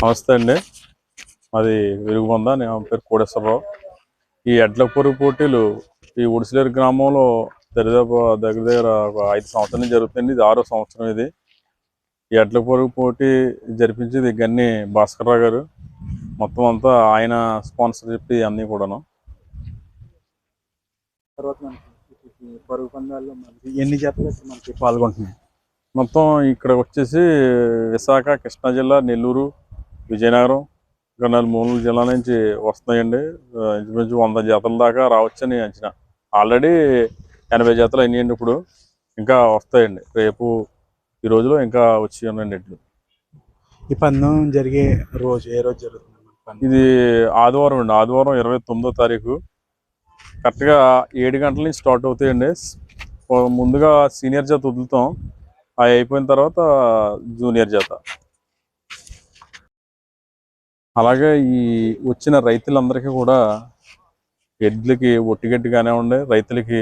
నమస్తే అండి. అది వెలుగుబంద నా పేరు కోడేశ్వరరావు. ఈ ఎడ్ల పొరుగు పోటీలు ఈ ఉడిసిలేరు గ్రామంలో దరిదాపు దగ్గర దగ్గర ఒక ఐదు సంవత్సరం నుంచి జరుగుతుంది. ఇది ఆరో సంవత్సరం ఇది. ఈ ఎడ్ల పొరుగు పోటీ జరిపించేది గన్ని భాస్కర్రావు గారు. మొత్తం అంతా ఆయన స్పాన్సర్ చెప్పి అన్నీ కూడాను. తర్వాత మనకి పరుగు పందాల్లో మనకి ఎన్ని జతలు అయితే మనకి పాల్గొంటున్నాయి? మొత్తం ఇక్కడ వచ్చేసి విశాఖ కృష్ణా జిల్లా నెల్లూరు విజయనగరం ఇంకా నాలుగు మూడు జిల్లా నుంచి వస్తున్నాయండి. ఇంచుమించు వంద జాతల దాకా రావచ్చని అంచనా. ఆల్రెడీ ఎనభై జాతలు అయినాయండి ఇప్పుడు. ఇంకా వస్తాయండి. రేపు ఈ రోజులో ఇంకా వచ్చి ఉన్నాయండి ఎడ్లు ఈ పందెం జరిగే రోజు ఏ రోజు జరుగుతుంది? ఇది ఆదివారం అండి. ఆదివారం ఇరవై తొమ్మిదో తారీఖు. కరెక్ట్గా ఏడు గంటల నుంచి స్టార్ట్ అవుతాయండి. ముందుగా సీనియర్ జాత వదులుతాం. అవి అయిపోయిన తర్వాత జూనియర్ చేత అలాగే ఈ వచ్చిన రైతులందరికీ కూడా ఎడ్లకి ఒట్టిగడ్డి కానివ్వండి రైతులకి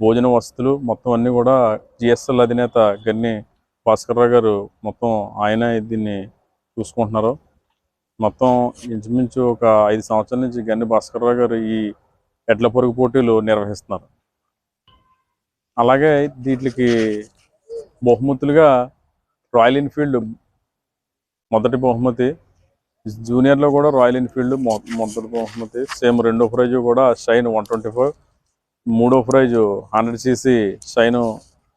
భోజన వసతులు మొత్తం అన్నీ కూడా జిఎస్ఎల్ అధినేత గన్ని భాస్కర్రావు గారు మొత్తం ఆయన దీన్ని చూసుకుంటున్నారు. మొత్తం ఇంచుమించు ఒక ఐదు సంవత్సరాల నుంచి గన్ని భాస్కర్రావు గారు ఈ ఎడ్ల పొరుగు పోటీలు నిర్వహిస్తున్నారు. అలాగే వీటికి బహుమతులుగా రాయల్ ఎన్ఫీల్డ్ మొదటి బహుమతి జూనియర్లో కూడా రాయల్ ఎన్ఫీల్డ్ మొ- మొదటి బహుమతి. సేమ్ రెండో ప్రైజు కూడా షైన్ వన్ ట్వంటీ ఫోర్. మూడో ప్రైజు హండ్రెడ్ సీసీ షైన్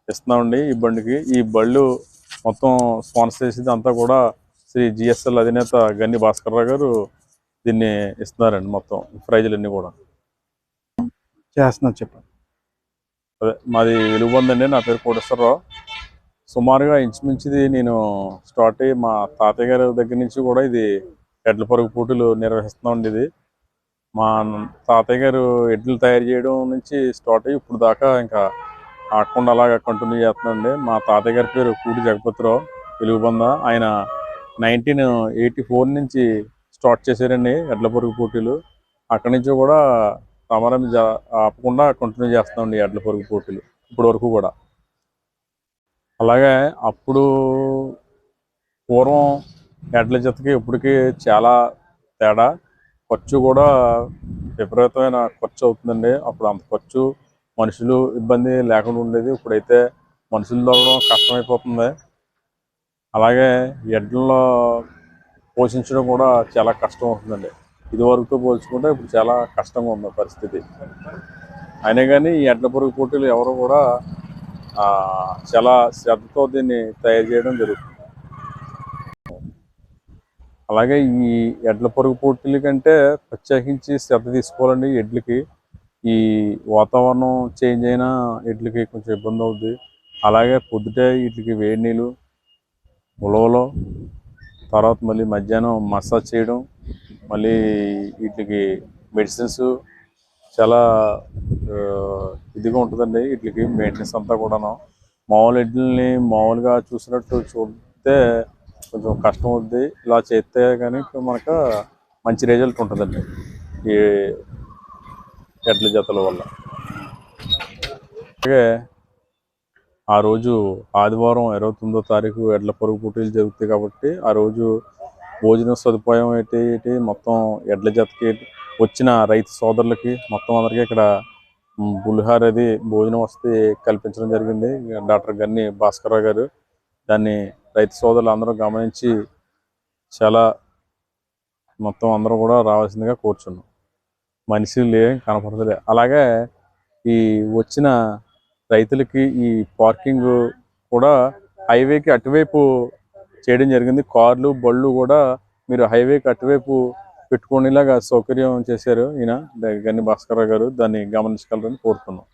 ఇస్తున్నామండి ఈ బండికి. ఈ బళ్ళు మొత్తం స్పాన్సర్ చేసేది అంతా కూడా శ్రీ జిఎస్ఎల్ అధినేత గన్ని భాస్కర్రావు గారు దీన్ని ఇస్తున్నారండి మొత్తం ప్రైజులన్నీ కూడా. చేస్తున్నారు చెప్పండి. అదే మాది వెలుగుబందండి నా పేరు కోటేశ్వరరావు. సుమారుగా ఇంచుమించుది నేను స్టార్ట్ అయ్యి మా తాతయ్య గారి దగ్గర నుంచి కూడా ఇది ఎడ్ల పరుగు పోటీలు నిర్వహిస్తున్నామండి ఇది. మా తాతయ్య గారు ఎడ్లు తయారు చేయడం నుంచి స్టార్ట్ అయ్యి ఇప్పుడు దాకా ఇంకా ఆకుండా అలాగా కంటిన్యూ చేస్తున్నాండి మా తాతయ్య గారి పేరు కూడి జగపతిరావు వెలుగుబంద. ఆయన నైన్టీన్ ఎయిటీ ఫోర్ నుంచి స్టార్ట్ చేశారండి ఎడ్ల పరుగు పోటీలు. అక్కడి నుంచి కూడా సమరం జా- ఆపకుండా కంటిన్యూ చేస్తామండి ఎడ్ల పొరుగు పోటీలు ఇప్పటి వరకు కూడా. అలాగే అప్పుడు పూర్వం ఎడ్ల జతకి ఇప్పటికి చాలా తేడా. ఖర్చు కూడా విపరీతమైన ఖర్చు అవుతుందండి. అప్పుడు అంత ఖర్చు మనుషులు ఇబ్బంది లేకుండా ఉండేది. ఇప్పుడైతే మనుషులు దొరకడం కష్టమైపోతుంది. అలాగే ఎడ్లలో పోషించడం కూడా చాలా కష్టం అవుతుందండి. ఇదివరకుతో పోల్చుకుంటే ఇప్పుడు చాలా కష్టంగా ఉంది పరిస్థితి. అయినా కానీ ఈ ఎడ్ల పొరుగు పోటీలు ఎవరు కూడా చాలా శ్రద్ధతో దీన్ని తయారు చేయడం జరుగుతుంది. అలాగే ఈ ఎడ్ల పొరుగు పోటీల కంటే ప్రత్యేకించి శ్రద్ధ తీసుకోవాలండి ఎడ్లకి. ఈ వాతావరణం చేంజ్ అయినా ఎడ్లకి కొంచెం ఇబ్బంది అవుద్ది. అలాగే పొద్దుటే వీటికి వేడి నీళ్ళు ఉలవలో తర్వాత మళ్ళీ మధ్యాహ్నం మసాజ్ చేయడం మళ్ళీ వీటికి మెడిసిన్స్ చాలా ఇదిగా ఉంటుందండి. వీటికి మెయింటెనెన్స్ అంతా కూడాను. మామూలు ఇడ్లని మామూలుగా చూసినట్టు చూస్తే కొంచెం కష్టం అవుద్ది ఇలా చేస్తే కానీ మనకు మంచి రిజల్ట్ ఉంటుందండి. ఈ ఎడ్ల జతల వల్ల. అలాగే ఆ రోజు ఆదివారం ఇరవై తొమ్మిదో తారీఖు ఎడ్ల పరుగు పోటీలు జరుగుతాయి కాబట్టి ఆ రోజు భోజన సదుపాయం ఏంటి మొత్తం ఎడ్ల జతకి వచ్చిన రైతు సోదరులకి మొత్తం అందరికీ ఇక్కడ మ్, అది భోజనం వస్తే కల్పించడం జరిగింది. డాక్టర్ గన్ని భాస్కర్ గారు. దాన్ని రైతు సోదరులు అందరూ గమనించి చాలా మొత్తం అందరూ కూడా రావాల్సిందిగా కోరుచున్నాం. మనుషులు ఏం కనపడతలే అలాగే ఈ వచ్చిన రైతులకి ఈ పార్కింగ్ కూడా హైవేకి అటువైపు చేయడం జరిగింది. కార్లు బళ్ళు కూడా మీరు హైవేకి అటువైపు పెట్టుకునేలాగా సౌకర్యం చేశారు ఈయన గన్ని భాస్కర్ గారు. దాన్ని గమనించగలరని కోరుతున్నాం.